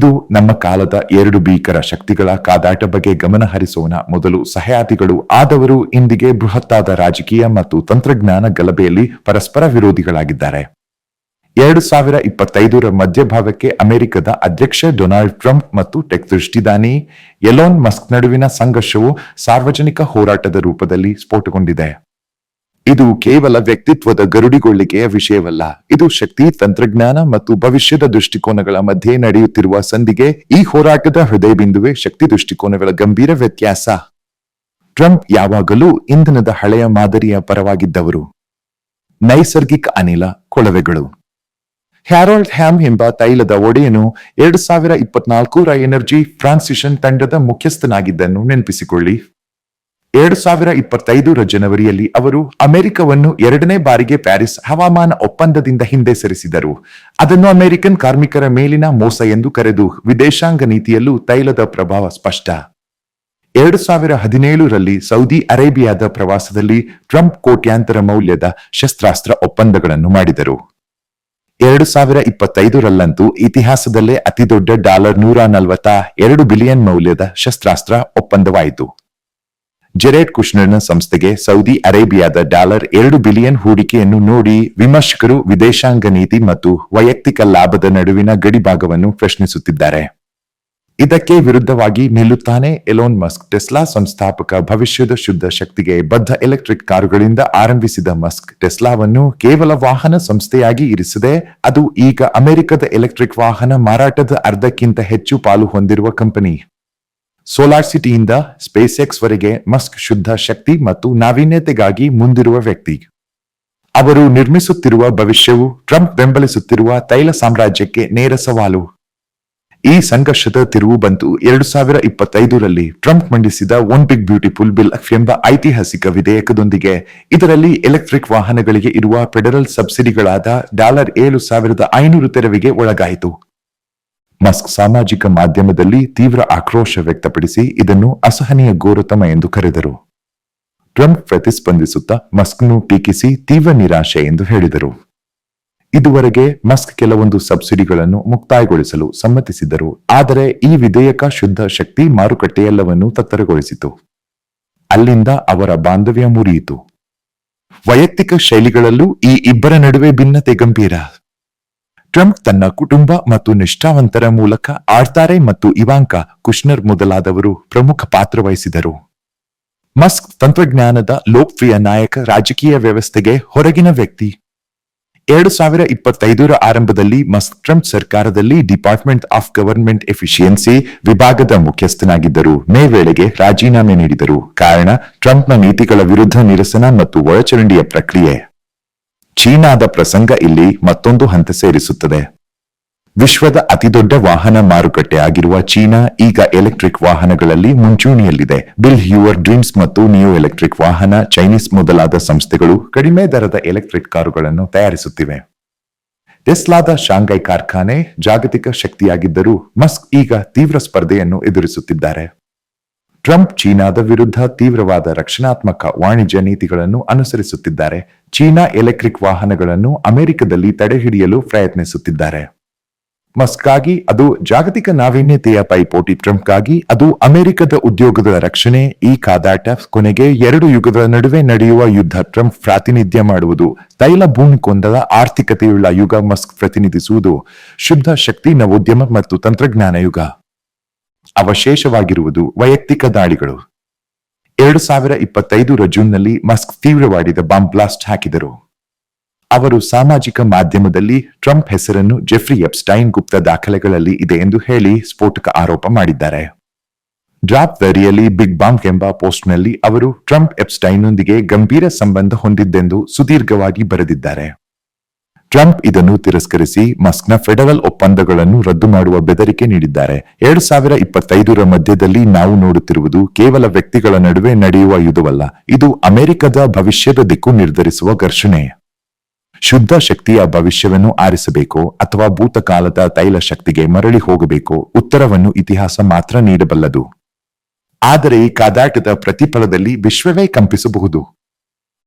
ಇದು ನಮ್ಮ ಕಾಲದ ಎರಡು ಭೀಕರ ಶಕ್ತಿಗಳ ಕಾದಾಟ ಬಗ್ಗೆ ಗಮನ ಹರಿಸೋಣ. ಮೊದಲು ಸಹಯಾತಿಗಳು ಆದವರು ಇಂದಿಗೆ ಬೃಹತ್ತಾದ ರಾಜಕೀಯ ಮತ್ತು ತಂತ್ರಜ್ಞಾನ ಗಲಭೆಯಲ್ಲಿ ಪರಸ್ಪರ ವಿರೋಧಿಗಳಾಗಿದ್ದಾರೆ. ಎರಡು ಸಾವಿರ ಇಪ್ಪತ್ತೈದರ ಮಧ್ಯಭಾಗಕ್ಕೆ ಅಮೆರಿಕದ ಅಧ್ಯಕ್ಷ ಡೊನಾಲ್ಡ್ ಟ್ರಂಪ್ ಮತ್ತು ಟೆಕ್ ದೃಷ್ಟಿದಾನಿ, ಎಲೋನ್ ಮಸ್ಕ್ ನಡುವಿನ ಸಂಘರ್ಷವು ಸಾರ್ವಜನಿಕ ಹೋರಾಟದ ರೂಪದಲ್ಲಿ ಸ್ಫೋಟಗೊಂಡಿದೆ. ಇದು ಕೇವಲ ವ್ಯಕ್ತಿತ್ವದ ಗರುಡಿಗೊಳ್ಳಿಕೆಯ ವಿಷಯವಲ್ಲ. ಇದು ಶಕ್ತಿ, ತಂತ್ರಜ್ಞಾನ ಮತ್ತು ಭವಿಷ್ಯದ ದೃಷ್ಟಿಕೋನಗಳ ಮಧ್ಯೆ ನಡೆಯುತ್ತಿರುವ ಸಂಧಿಗೆ ಈ ಹೋರಾಟದ ಹೃದಯ ಬಿಂದುವೆ ಶಕ್ತಿ ದೃಷ್ಟಿಕೋನಗಳ ಗಂಭೀರ ವ್ಯತ್ಯಾಸ. ಟ್ರಂಪ್ ಯಾವಾಗಲೂ ಇಂಧನದ ಹಳೆಯ ಮಾದರಿಯ ಪರವಾಗಿದ್ದವರು. ನೈಸರ್ಗಿಕ ಅನಿಲ ಕೊಳವೆಗಳು. ಹ್ಯಾರೋಲ್ಡ್ ಹ್ಯಾಮ್ ಎಂಬ ತೈಲದ ಒಡೆಯನು ಎರಡು ಸಾವಿರ ಇಪ್ಪತ್ನಾಲ್ಕರ ಎನರ್ಜಿ ಟ್ರಾನ್ಸಿಷನ್ ತಂಡದ ಮುಖ್ಯಸ್ಥನಾಗಿದ್ದನ್ನು ನೆನಪಿಸಿಕೊಳ್ಳಿ. ಎರಡು ಸಾವಿರ ಇಪ್ಪತ್ತೈದರ ಜನವರಿಯಲ್ಲಿ ಅವರು ಅಮೆರಿಕವನ್ನು ಎರಡನೇ ಬಾರಿಗೆ ಪ್ಯಾರಿಸ್ ಹವಾಮಾನ ಒಪ್ಪಂದದಿಂದ ಹಿಂದೆ ಸರಿಸಿದರು. ಅದನ್ನು ಅಮೆರಿಕನ್ ಕಾರ್ಮಿಕರ ಮೇಲಿನ ಮೋಸ ಎಂದು ಕರೆದು ವಿದೇಶಾಂಗ ನೀತಿಯಲ್ಲೂ ತೈಲದ ಪ್ರಭಾವ ಸ್ಪಷ್ಟ. ಎರಡು ಸಾವಿರ ಹದಿನೇಳರಲ್ಲಿ ಸೌದಿ ಅರೇಬಿಯಾದ ಪ್ರವಾಸದಲ್ಲಿ ಟ್ರಂಪ್ ಕೋಟ್ಯಾಂತರ ಮೌಲ್ಯದ ಶಸ್ತ್ರಾಸ್ತ್ರ ಒಪ್ಪಂದಗಳನ್ನು ಮಾಡಿದರು. ಎರಡು ಸಾವಿರ ಇಪ್ಪತ್ತೈದರಲ್ಲಂತೂ ಇತಿಹಾಸದಲ್ಲೇ ಅತಿದೊಡ್ಡ ಡಾಲರ್ ನೂರ ನಲವತ್ತ ಎರಡು ಬಿಲಿಯನ್ ಮೌಲ್ಯದ ಶಸ್ತ್ರಾಸ್ತ್ರ ಒಪ್ಪಂದವಾಯಿತು. ಜೆರೆಡ್ ಕುಶ್ನರ್ನ ಸಂಸ್ಥೆಗೆ ಸೌದಿ ಅರೇಬಿಯಾದ ಡಾಲರ್ ಎರಡು ಬಿಲಿಯನ್ ಹೂಡಿಕೆಯನ್ನು ನೋಡಿ ವಿಮರ್ಶಕರು ವಿದೇಶಾಂಗ ನೀತಿ ಮತ್ತು ವೈಯಕ್ತಿಕ ಲಾಭದ ನಡುವಿನ ಗಡಿಭಾಗವನ್ನು ಪ್ರಶ್ನಿಸುತ್ತಿದ್ದಾರೆ. ಇದಕ್ಕೆ ವಿರುದ್ಧವಾಗಿ ನಿಲ್ಲುತ್ತಾನೆ ಎಲೋನ್ ಮಸ್ಕ್. ಟೆಸ್ಲಾ ಸಂಸ್ಥಾಪಕ ಭವಿಷ್ಯದ ಶುದ್ಧ ಶಕ್ತಿಗೆ ಬದ್ಧ ಎಲೆಕ್ಟ್ರಿಕ್ ಕಾರುಗಳಿಂದ ಆರಂಭಿಸಿದ ಮಸ್ಕ್ ಟೆಸ್ಲಾವನ್ನು ಕೇವಲ ವಾಹನ ಸಂಸ್ಥೆಯಾಗಿ ಇರಿಸದೆ, ಅದು ಈಗ ಅಮೆರಿಕದ ಎಲೆಕ್ಟ್ರಿಕ್ ವಾಹನ ಮಾರಾಟದ ಅರ್ಧಕ್ಕಿಂತ ಹೆಚ್ಚು ಪಾಲು ಹೊಂದಿರುವ ಕಂಪನಿ. ಸೋಲಾರ್ ಸಿಟಿಯಿಂದ ಸ್ಪೇಸ್ ಎಕ್ಸ್ ವರೆಗೆ ಮಸ್ಕ್ ಶುದ್ಧ ಶಕ್ತಿ ಮತ್ತು ನಾವೀನ್ಯತೆಗಾಗಿ ಮುಂದಿರುವ ವ್ಯಕ್ತಿ. ಅವರು ನಿರ್ಮಿಸುತ್ತಿರುವ ಭವಿಷ್ಯವು ಟ್ರಂಪ್ ಬೆಂಬಲಿಸುತ್ತಿರುವ ತೈಲ ಸಾಮ್ರಾಜ್ಯಕ್ಕೆ ನೇರ ಸವಾಲು. ಈ ಸಂಘರ್ಷದ ತಿರುವು ಬಂತು ಎರಡು ಸಾವಿರ ಇಪ್ಪತ್ತೈದರಲ್ಲಿ. ಟ್ರಂಪ್ ಮಂಡಿಸಿದ ಒನ್ ಬಿಗ್ ಬ್ಯೂಟಿಫುಲ್ ಬಿಲ್ ಎಂಬ ಐತಿಹಾಸಿಕ ವಿಧೇಯಕದೊಂದಿಗೆ ಇದರಲ್ಲಿ ಎಲೆಕ್ಟ್ರಿಕ್ ವಾಹನಗಳಿಗೆ ಇರುವ ಫೆಡರಲ್ ಸಬ್ಸಿಡಿಗಳಾದ ಡಾಲರ್ ಏಳು ಸಾವಿರದ ಐನೂರು ತೆರವಿಗೆ ಒಳಗಾಯಿತು. ಮಸ್ಕ್ ಸಾಮಾಜಿಕ ಮಾಧ್ಯಮದಲ್ಲಿ ತೀವ್ರ ಆಕ್ರೋಶ ವ್ಯಕ್ತಪಡಿಸಿ ಇದನ್ನು ಅಸಹನೀಯ ಗೋರತಮ ಎಂದು ಕರೆದರು. ಟ್ರಂಪ್ ಪ್ರತಿಸ್ಪಂದಿಸುತ್ತಾ ಮಸ್ಕ್ನು ಟೀಕಿಸಿ ತೀವ್ರ ನಿರಾಶೆ ಎಂದು ಹೇಳಿದರು. ಇದುವರೆಗೆ ಮಸ್ಕ್ ಕೆಲವೊಂದು ಸಬ್ಸಿಡಿಗಳನ್ನು ಮುಕ್ತಾಯಗೊಳಿಸಲು ಸಮ್ಮತಿಸಿದರು ಆದರೆ ಈ ವಿಧೇಯಕ ಶುದ್ಧ ಶಕ್ತಿ ಮಾರುಕಟ್ಟೆಯೆಲ್ಲವನ್ನೂ ತತ್ತರಗೊಳಿಸಿತು. ಅಲ್ಲಿಂದ ಅವರ ಬಾಂಧವ್ಯ ಮುರಿಯಿತು. ವೈಯಕ್ತಿಕ ಶೈಲಿಗಳಲ್ಲೂ ಈ ಇಬ್ಬರ ನಡುವೆ ಭಿನ್ನತೆ ಗಂಭೀರ. ಟ್ರಂಪ್ ತನ್ನ ಕುಟುಂಬ ಮತ್ತು ನಿಷ್ಠಾವಂತರ ಮೂಲಕ ಆಡ್ತಾರೆ ಮತ್ತು ಇವಾಂಕ ಕುಶ್ನರ್ ಮೊದಲಾದವರು ಪ್ರಮುಖ ಪಾತ್ರ ವಹಿಸಿದರು. ಮಸ್ಕ್ ತಂತ್ರಜ್ಞಾನದ ಲೋಕಪ್ರಿಯ ನಾಯಕ ರಾಜಕೀಯ ವ್ಯವಸ್ಥೆಗೆ ಹೊರಗಿನ ವ್ಯಕ್ತಿ. ಎರಡು ಸಾವಿರ ಇಪ್ಪತ್ತೈದರ ಆರಂಭದಲ್ಲಿ ಮಸ್ಕ್ ಟ್ರಂಪ್ ಸರ್ಕಾರದಲ್ಲಿ ಡಿಪಾರ್ಟ್ಮೆಂಟ್ ಆಫ್ ಗವರ್ಮೆಂಟ್ ಎಫಿಷಿಯನ್ಸಿ ವಿಭಾಗದ ಮುಖ್ಯಸ್ಥನಾಗಿದ್ದರು. ಮೇ ವೇಳೆಗೆ ರಾಜೀನಾಮೆ ನೀಡಿದರು. ಕಾರಣ ಟ್ರಂಪ್ನ ನೀತಿಗಳ ವಿರುದ್ಧ ನಿರಸನ ಮತ್ತು ಒಳಚರಂಡಿಯ ಪ್ರಕ್ರಿಯೆ. ಚೀನಾದ ಪ್ರಸಂಗ ಇಲ್ಲಿ ಮತ್ತೊಂದು ಹಂತ ಸೇರಿಸುತ್ತದೆ. ವಿಶ್ವದ ಅತಿದೊಡ್ಡ ವಾಹನ ಮಾರುಕಟ್ಟೆ ಆಗಿರುವ ಚೀನಾ ಈಗ ಎಲೆಕ್ಟ್ರಿಕ್ ವಾಹನಗಳಲ್ಲಿ ಮುಂಚೂಣಿಯಲ್ಲಿದೆ. ಬಿಲ್ ಹ್ಯೂವರ್ ಡ್ರೀಮ್ಸ್ ಮತ್ತು ನಿಯೋ ಎಲೆಕ್ಟ್ರಿಕ್ ವಾಹನ ಚೈನೀಸ್ ಮೊದಲಾದ ಸಂಸ್ಥೆಗಳು ಕಡಿಮೆ ದರದ ಎಲೆಕ್ಟ್ರಿಕ್ ಕಾರುಗಳನ್ನು ತಯಾರಿಸುತ್ತಿವೆ. ಟೆಸ್ಲಾದ ಶಾಂಘೈ ಕಾರ್ಖಾನೆ ಜಾಗತಿಕ ಶಕ್ತಿಯಾಗಿದ್ದರೂ ಮಸ್ಕ್ ಈಗ ತೀವ್ರ ಸ್ಪರ್ಧೆಯನ್ನು ಎದುರಿಸುತ್ತಿದ್ದಾರೆ. ಟ್ರಂಪ್ ಚೀನಾದ ವಿರುದ್ಧ ತೀವ್ರವಾದ ರಕ್ಷಣಾತ್ಮಕ ವಾಣಿಜ್ಯ ನೀತಿಗಳನ್ನು ಅನುಸರಿಸುತ್ತಿದ್ದಾರೆ. ಚೀನಾ ಎಲೆಕ್ಟ್ರಿಕ್ ವಾಹನಗಳನ್ನು ಅಮೆರಿಕದಲ್ಲಿ ತಡೆಹಿಡಿಯಲು ಪ್ರಯತ್ನಿಸುತ್ತಿದ್ದಾರೆ. ಮಸ್ಕ್ಗಾಗಿ ಅದು ಜಾಗತಿಕ ನಾವೀನ್ಯತೆಯ ಪೈಪೋಟಿ ಟ್ರಂಪ್ಗಾಗಿ, ಅದು ಅಮೆರಿಕದ ಉದ್ಯೋಗದ ರಕ್ಷಣೆ, ಈ ಕಾದಾಟ ಕೊನೆಗೆ ಎರಡು ಯುಗದ ನಡುವೆ ನಡೆಯುವ ಯುದ್ಧ ಟ್ರಂಪ್ ಪ್ರಾತಿನಿಧ್ಯ ಮಾಡುವುದು, ತೈಲ ಭೂಮಿ ಕೊಂದದ ಆರ್ಥಿಕತೆಯುಳ್ಳ ಯುಗ ಮಸ್ಕ್ ಪ್ರತಿನಿಧಿಸುವುದು, ಶುದ್ಧ ಶಕ್ತಿ ನವೋದ್ಯಮ ಮತ್ತು ತಂತ್ರಜ್ಞಾನ ಯುಗ. ಅವಶೇಷವಾಗಿರುವುದು ವೈಯಕ್ತಿಕ ದಾಳಿಗಳು. ಎರಡು ಸಾವಿರ ಇಪ್ಪತ್ತೈದರ ಜೂನ್ನಲ್ಲಿ ಮಸ್ಕ್ ತೀವ್ರವಾಡಿದ ಬಾಂಬ್ ಬ್ಲಾಸ್ಟ್ ಹಾಕಿದರು. ಅವರು ಸಾಮಾಜಿಕ ಮಾಧ್ಯಮದಲ್ಲಿ ಟ್ರಂಪ್ ಹೆಸರನ್ನು ಜೆಫ್ರಿ ಎಪ್ಸ್ಟೈನ್ ಗುಪ್ತ ದಾಖಲೆಗಳಲ್ಲಿ ಇದೆ ಎಂದು ಹೇಳಿ ಸ್ಫೋಟಕ ಆರೋಪ ಮಾಡಿದ್ದಾರೆ. ಡ್ರಾಪ್ ದರಿಯಲ್ಲಿ ಬಿಗ್ ಬಾಂಬ್ ಎಂಬ ಪೋಸ್ಟ್ನಲ್ಲಿ ಅವರು ಟ್ರಂಪ್ ಎಪ್ಸ್ಟೈನ್ನೊಂದಿಗೆ ಗಂಭೀರ ಸಂಬಂಧ ಹೊಂದಿದ್ದೆಂದು ಸುದೀರ್ಘವಾಗಿ ಬರೆದಿದ್ದಾರೆ. ಟ್ರಂಪ್ ಇದನ್ನು ತಿರಸ್ಕರಿಸಿ ಮಸ್ಕ್ನ ಫೆಡರಲ್ ಒಪ್ಪಂದಗಳನ್ನು ರದ್ದು ಮಾಡುವ ಬೆದರಿಕೆ ನೀಡಿದ್ದಾರೆ. ಎರಡು ಸಾವಿರ ಇಪ್ಪತ್ತೈದರ ಮಧ್ಯದಲ್ಲಿ ನಾವು ನೋಡುತ್ತಿರುವುದು ಕೇವಲ ವ್ಯಕ್ತಿಗಳ ನಡುವೆ ನಡೆಯುವ ಯುದ್ಧವಲ್ಲ, ಇದು ಅಮೆರಿಕದ ಭವಿಷ್ಯದ ದಿಕ್ಕು ನಿರ್ಧರಿಸುವ ಘರ್ಷಣೆ. ಶುದ್ಧ ಶಕ್ತಿಯ ಭವಿಷ್ಯವನ್ನು ಆರಿಸಬೇಕೋ ಅಥವಾ ಭೂತಕಾಲದ ತೈಲ ಶಕ್ತಿಗೆ ಮರಳಿ ಹೋಗಬೇಕೋ, ಉತ್ತರವನ್ನು ಇತಿಹಾಸ ಮಾತ್ರ ನೀಡಬಲ್ಲದು. ಆದರೆ ಈ ಕಾದಾಟದ ಪ್ರತಿಫಲದಲ್ಲಿ ವಿಶ್ವವೇ ಕಂಪಿಸಬಹುದು.